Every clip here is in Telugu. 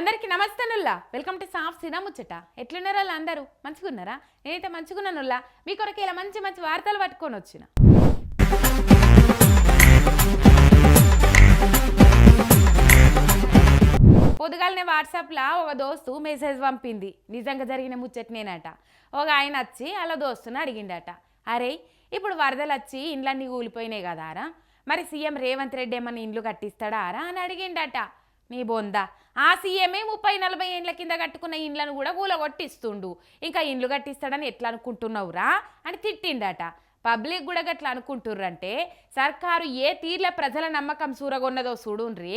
అందరికి నమస్తేనుల్లా వెల్కమ్ టు సాఫ్ సినా ముచ్చట. ఎట్లున్నారా వాళ్ళు అందరూ? మంచిగున్నారా? నేనైతే మంచిగున్నానుల్లా మీ కొరకు ఇలా మంచి మంచి వార్తలు పట్టుకొని వచ్చిన. పొద్దుగాలనే వాట్సాప్లో ఒక దోస్తు మెసేజ్ పంపింది. నిజంగా జరిగిన ముచ్చటనేనట. ఒక ఆయన వచ్చి అలా దోస్తుని అడిగిండట. అరే ఇప్పుడు వరదలు వచ్చి ఇండ్లన్నీ కూలిపోయినాయి కదారా? మరి సీఎం రేవంత్ రెడ్డి ఏమన్నా ఇండ్లు కట్టిస్తాడా రా అని అడిగిండట. నీ బొందా. ఆ సీఎమే ముప్పై నలభై ఏండ్ల కింద కట్టుకున్న ఇండ్లను కూడా కూలగొట్టిస్తుండు ఇంకా ఇండ్లు కట్టిస్తాడని ఎట్లా అనుకుంటున్నావురా అని తిట్టిండట. పబ్లిక్ కూడా గట్లా అనుకుంటుర్రంటే సర్కారు ఏ తీర్ల ప్రజల నమ్మకం సూరగొన్నదో చూడుండ్రి.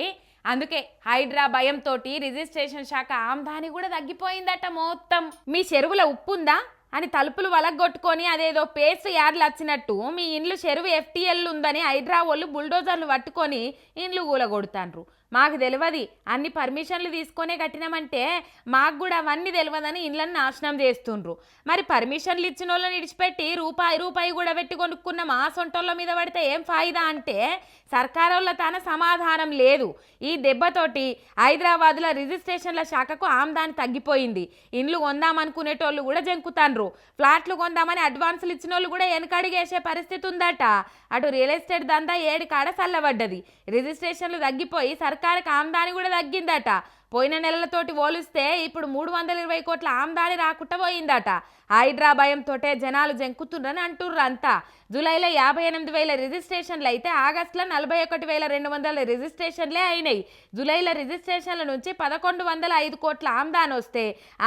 అందుకే హైడ్రా భయంతో రిజిస్ట్రేషన్ శాఖ ఆమ్దాని కూడా తగ్గిపోయిందట మొత్తం. మీ చెరువుల ఉప్పు ఉందా అని తలుపులు వలగొట్టుకొని అదేదో పేస్ట్ యార్లు వచ్చినట్టు మీ ఇండ్లు చెరువు ఎఫ్టీఎల్ ఉందని హైడ్రా వాళ్ళు బుల్డోజర్లు పట్టుకొని ఇండ్లు కూలగొడుతాండ్రు మాకు తెలియదు అన్ని పర్మిషన్లు తీసుకొనే కట్టినామంటే మాకు కూడా అవన్నీ తెలియదని ఇళ్ళని నాశనం చేస్తుండ్రు. మరి పర్మిషన్లు ఇచ్చిన వాళ్ళని విడిచిపెట్టి రూపాయి రూపాయి కూడా పెట్టి కొనుక్కున్న మా సొంటోళ్ళ మీద పడితే ఏం ఫాయిదా అంటే సర్కారోళ్ళ తన సమాధానం లేదు. ఈ దెబ్బతోటి హైదరాబాద్లో రిజిస్ట్రేషన్ల శాఖకు ఆమ్దాని తగ్గిపోయింది. ఇండ్లు కొందామనుకునేటోళ్ళు కూడా జంకుతాన్రు ఫ్లాట్లు కొందామని అడ్వాన్సులు ఇచ్చిన వాళ్ళు కూడా వెనకడిగేసే పరిస్థితి ఉందట అటు రియల్ ఎస్టేట్ దందా ఏడు కాడ చల్లబడ్డది. రిజిస్ట్రేషన్లు తగ్గిపోయి సర్కారుకు ఆమ్దాని కూడా తగ్గిందట. పోయిన నెలలతోటి పోలిస్తే ఇప్పుడు మూడు వందల ఇరవై కోట్ల ఆమ్దాని రాకుండా పోయిందట. హైడ్రా భయంతోటే జనాలు జంకుతుండ్రని అంటుర్రు అంతా జూలైలో యాభై ఎనిమిది వేల రిజిస్ట్రేషన్లు అయితే ఆగస్టులో నలభై ఒకటి వేల రెండు వందల రిజిస్ట్రేషన్లే అయినాయి. జూలైలో రిజిస్ట్రేషన్ల నుంచి పదకొండు వందల ఐదు కోట్ల ఆమ్దాని వస్తే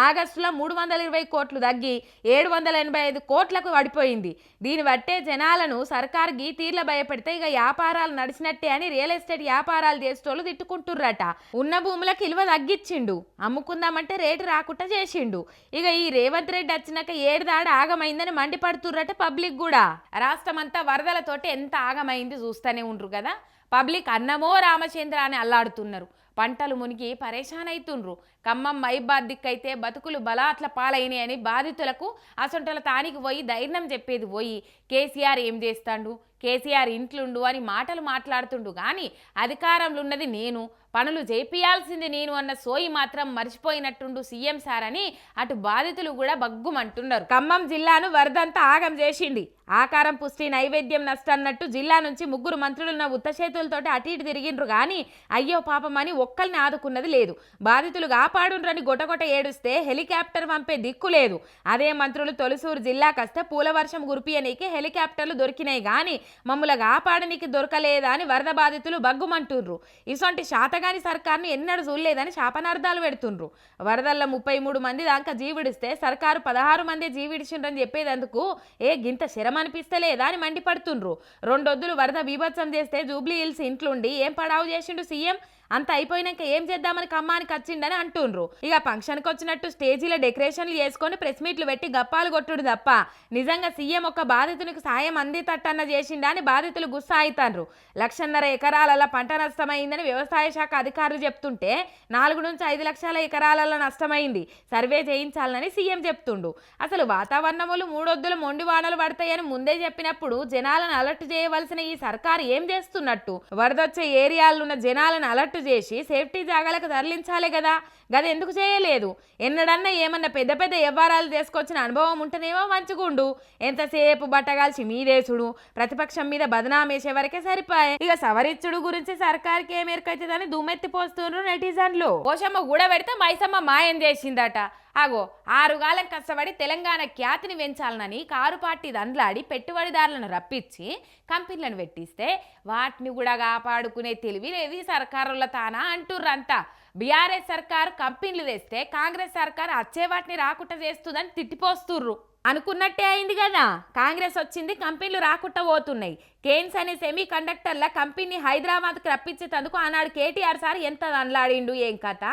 ఆగస్టులో మూడు వందల ఇరవై కోట్లు తగ్గి ఏడు వందల ఎనభై ఐదు కోట్లకు పడిపోయింది. దీన్ని బట్టే జనాలను సర్కార్ గీ తీర్ల భయపెడితే ఇక వ్యాపారాలు నడిచినట్టే అని రియల్ ఎస్టేట్ వ్యాపారాలు చేసేటోళ్ళు తిట్టుకుంటుర్రట. ఉన్న భూములకు ఇలువ తగ్గించిండు అమ్ముకుందామంటే రేటు రాకుండా చేసిండు. ఇక ఈ రేవంత్ రెడ్డి వచ్చినాక ఏడుదాడ ఆగమైందని మండిపడుతుర్రట పబ్లిక్ కూడా. రాష్ట్రం అంతా వరదలతోటి ఎంత ఆగమైంది చూస్తూనే ఉండ్రు కదా. పబ్లిక్ అన్నమో రామచంద్ర అని అల్లాడుతున్నారు. పంటలు మునిగి పరేషాన్ అవుతుండ్రు ఖమ్మం మైబాద్ దిక్కైతే బతుకులు బలాట్ల పాలైనాయి అని బాధితులకు అసొంటల తానికి పోయి ధైర్యం చెప్పేది పోయి. కేసీఆర్ ఏం చేస్తాడు? కేసీఆర్ ఇంట్లుండు అని మాటలు మాట్లాడుతుండు. కానీ అధికారంలో ఉన్నది నేను. పనులు చేపియాల్సింది నేను అన్న సోయి మాత్రం మర్చిపోయినట్టుండు సీఎం సార్ అని అటు బాధితులు కూడా బగ్గుమంటున్నారు ఖమ్మం జిల్లాను వరదంతా ఆగం చేసింది. ఆకారం పుష్టి నైవేద్యం నష్టన్నట్టు జిల్లా నుంచి ముగ్గురు మంత్రులున్న ఉత్తచేతులతోటి అటు ఇటు తిరిగిండ్రు కానీ అయ్యో పాపమని ఒక్కల్ని ఆదుకున్నది లేదు. బాధితులు కాపాడుండ్రని గొటగొట ఏడుస్తే హెలికాప్టర్ పంపే దిక్కు లేదు. అదే మంత్రులు తొలిసూరు జిల్లాకొస్తే పూల వర్షం గురిపియనీకి హెలికాప్టర్లు దొరికినాయి. కానీ మమ్మల కాపాడనికి దొరకలేదా అని వరద బాధితులు బగ్గుమంటుండ్రు. ఇసొంటి శాతగాని సర్కార్ను ఎన్నడూ చూడలేదని శాపనార్థాలు పెడుతుండ్రు. వరదల్లో ముప్పై మూడు మంది దాకా జీవిడిస్తే సర్కారు పదహారు మంది జీవిడిచిండ్రని చెప్పేదందుకు ఏ గింత శరం అనిపిస్తలేదా అని మండిపడుతుండ్రు. రెండొద్దులు వరద బీభత్సం చేస్తే జూబ్లీ హిల్స్ ఇంట్లుండి ఏం పడావు చేసిండు సీఎం? అంత అయిపోయినాక ఏం చేద్దామని కమ్మానికి వచ్చిండని అంటుండ్రు. ఇక ఫంక్షన్కి వచ్చినట్టు స్టేజీలో డెకరేషన్లు చేసుకొని ప్రెస్ మీట్లు పెట్టి గప్పాలు కొట్టుడు తప్ప నిజంగా సీఎం ఒక బాధితునికి సాయం అందితట్టన్న చేసిండా అని బాధితులు గుస్సా అవుతాండ్రు లక్షన్నర ఎకరాలలో పంట నష్టమైందని వ్యవసాయ శాఖ అధికారులు చెప్తుంటే నాలుగు నుంచి ఐదు లక్షల ఎకరాలలో నష్టమైంది. సర్వే చేయించాలని సీఎం చెప్తుండు. అసలు వాతావరణములు మూడొద్దులు మొండి వానలు పడతాయని ముందే చెప్పినప్పుడు జనాలను అలర్ట్ చేయవలసిన ఈ సర్కారు ఏం చేస్తున్నట్టు? వరదొచ్చే ఏరియాలో ఉన్న జనాలను అలర్ట్ చేసి సేఫ్టీ జాగాలకు తరలించాలి కదా. గది ఎందుకు చేయలేదు? ఎన్నడన్నా ఏమన్నా పెద్ద పెద్ద వ్యవహారాలు తీసుకొచ్చిన అనుభవం ఉంటేనేమో మంచిగుండు. ఎంతసేపు బట్టగాల్చి మీదేసుడు? ప్రతిపక్షం మీద బదనామేసే వరకే సరిపోయే. ఇక సవరిచ్చుడు గురించి సర్కార్కి ఏం ఎరుకైతుందని దుమ్మెత్తి పోస్తున్నారు నెటిజన్లు. పోషమ్మ కూడా పెడితే మైసమ్మ మాయం చేసిందట. ఆగో ఆరుగాలం కష్టపడి తెలంగాణ ఖ్యాతిని పెంచాలనని కారు పార్టీ దండ్లాడి పెట్టుబడిదారులను రప్పించి కంపెనీలను పెట్టిస్తే వాటిని కూడా కాపాడుకునే తెలివి లేదు సర్కారుల తానా అంటుర్రంతా బీఆర్ఎస్ సర్కారు కంపెనీలు తెస్తే కాంగ్రెస్ సర్కారు వచ్చే వాటిని రాకుండా చేస్తుందని తిట్టిపోస్తుర్రు. అనుకున్నట్టే అయింది కదా. కాంగ్రెస్ వచ్చింది కంపెనీలు రాకుండా పోతున్నాయి. కేన్స్ అనే సెమీ కండక్టర్ల కంపెనీ హైదరాబాద్కి రప్పించేటందుకు ఆనాడు కేటీఆర్ సార్ ఎంత అనలాడిండు ఏం కథ?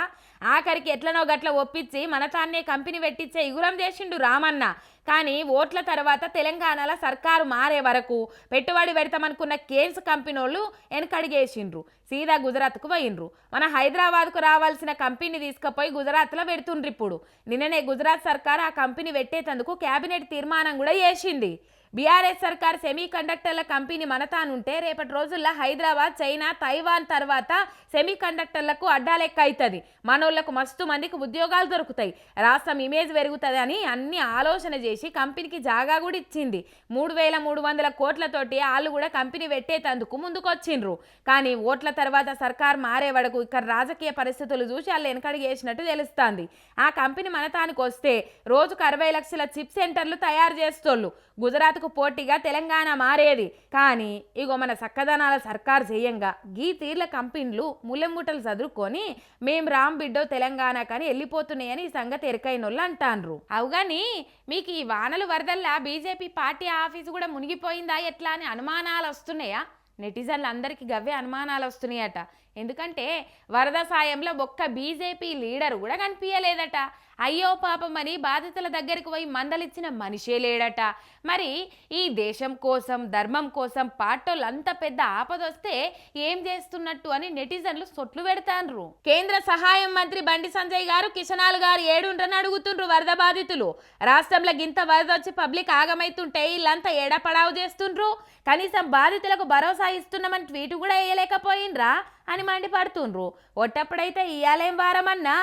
ఆఖరికి ఎట్లనో గట్ల ఒప్పించి మన తాన్నే కంపెనీ పెట్టించే ఇగురం చేసిండు రామన్న. కానీ ఓట్ల తర్వాత తెలంగాణలో సర్కారు మారే వరకు పెట్టుబడి పెడతామనుకున్న కేన్స్ కంపెనీ వాళ్ళు వెనకడిగేసిండ్రు సీదా గుజరాత్కు పోయిండ్రు. మన హైదరాబాద్కు రావాల్సిన కంపెనీ తీసుకుపోయి గుజరాత్లో పెడుతుండ్రు ఇప్పుడు నిన్ననే గుజరాత్ సర్కార్ ఆ కంపెనీ పెట్టేటందుకు కేబినెట్ తీర్మానం కూడా చేసింది. బీఆర్ఎస్ సర్కార్ సెమీ కండక్టర్ల కంపెనీ మనతానుంటే రేపటి రోజుల్లో హైదరాబాద్ చైనా తైవాన్ తర్వాత సెమీ కండక్టర్లకు అడ్డాలెక్క అవుతుంది మనోళ్ళకు మస్తు మందికి ఉద్యోగాలు దొరుకుతాయి. రాష్ట్రం ఇమేజ్ పెరుగుతుంది అని అన్ని ఆలోచన చేసి కంపెనీకి జాగా కూడా ఇచ్చింది. మూడు వేల మూడు వందల కోట్లతోటి వాళ్ళు కూడా కంపెనీ పెట్టేటందుకు ముందుకొచ్చిండ్రు. కానీ ఓట్ల తర్వాత సర్కార్ మారే వరకు ఇక్కడ రాజకీయ పరిస్థితులు చూసి వాళ్ళు వెనకడిగి వేసినట్టు తెలుస్తుంది. ఆ కంపెనీ మనతానికి వస్తే రోజుకు అరవై లక్షల చిప్ సెంటర్లు తయారు చేస్తోళ్ళు. గుజరాత్ గుజరాత్కు పోటీగా తెలంగాణ మారేది. కానీ ఇగో మన సక్కదనాల సర్కార్ చేయంగా గీ తీర్ల కంపెనీలు ముల్లెంగుటలు చదువుకొని మేం రామ్ బిడ్డో తెలంగాణ కానీ వెళ్ళిపోతున్నాయని ఈ సంగతి ఎరకైనోళ్ళు అంటాన్రు. అవుగాని మీకు ఈ వానలు వరదల్లా బీజేపీ పార్టీ ఆఫీసు కూడా మునిగిపోయిందా ఎట్లా అని అనుమానాలు వస్తున్నాయా నెటిజన్లు అందరికీ గవ్వే అనుమానాలు వస్తున్నాయట ఎందుకంటే వరద సాయంలో ఒక్క బీజేపీ లీడర్ కూడా కనిపించలేదట అయ్యో పాపం అని బాధితుల దగ్గరికి పోయి మందలిచ్చిన మనిషే లేడట. మరి ఈ దేశం కోసం ధర్మం కోసం పాటోళ్ళు అంత పెద్ద ఆపదొస్తే ఏం చేస్తున్నట్టు అని నెటిజన్లు సొట్లు పెడతాన్రు కేంద్ర సహాయం మంత్రి బండి సంజయ్ గారు కిషనాల్ గారు ఏడుండ్రని అడుగుతుండ్రు వరద బాధితులు. రాష్ట్రంలో గింత వరద వచ్చి పబ్లిక్ ఆగమైతుంటే వీళ్ళంతా ఏడపడావు చేస్తుండ్రు. కనీసం బాధితులకు భరోసా ఇస్తున్నామని ట్వీట్ కూడా వేయలేకపోయిండ్రా. అని మండిపడుతుండ్రు. ఒట్టప్పుడైతే ఇయ్యాలేం వారమన్నా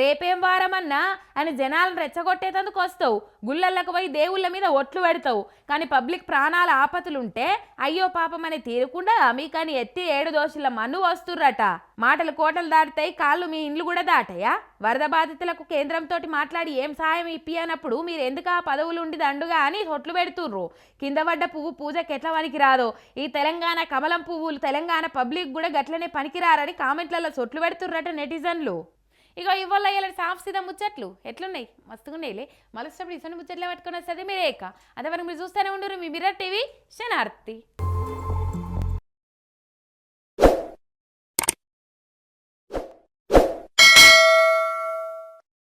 రేపేం వారమన్నా అని జనాలను రెచ్చగొట్టేటందుకు వస్తావు. గుళ్ళల్లకు పోయి దేవుళ్ళ మీద ఒట్లు పెడతావు. కానీ పబ్లిక్ ప్రాణాల ఆపతులుంటే అయ్యో పాపం అని తీరకుండా మీకని ఎత్తి ఏడు దోషుల మన్ను వస్తుర్రట. మాటలు కోటలు దాటుతాయి కాళ్ళు మీ ఇండ్లు కూడా దాటాయా? వరద బాధితులకు కేంద్రంతో మాట్లాడి ఏం సాయం ఇప్పియనప్పుడు మీరు ఎందుకు ఆ పదవులు ఉండి దండుగా అని ఒట్లు పెడుతుర్రు కింద పడ్డ పువ్వు పూజకి ఎట్లా పనికి రాదో ఈ తెలంగాణ కమలం పువ్వులు తెలంగాణ పబ్లిక్ కూడా గట్లనే పని పనికిరారని కామెంట్లలో చొట్లు పెడుతుర్రట నెటిజన్లు. ఇక ఇవాళ ఇలా సాఫ్ సీదా ముచ్చట్లు. ఎట్లున్నాయి? మస్తుగా ఉన్నాయిలే. మళ్ళీ ఇసొంటి ముచ్చట్లే పట్టుకొని వస్తుంది మీరే ఇక. అంతవరకు మీరు చూస్తూనే ఉండరు మీ మిర్రర్ టీవీ శనార్తి.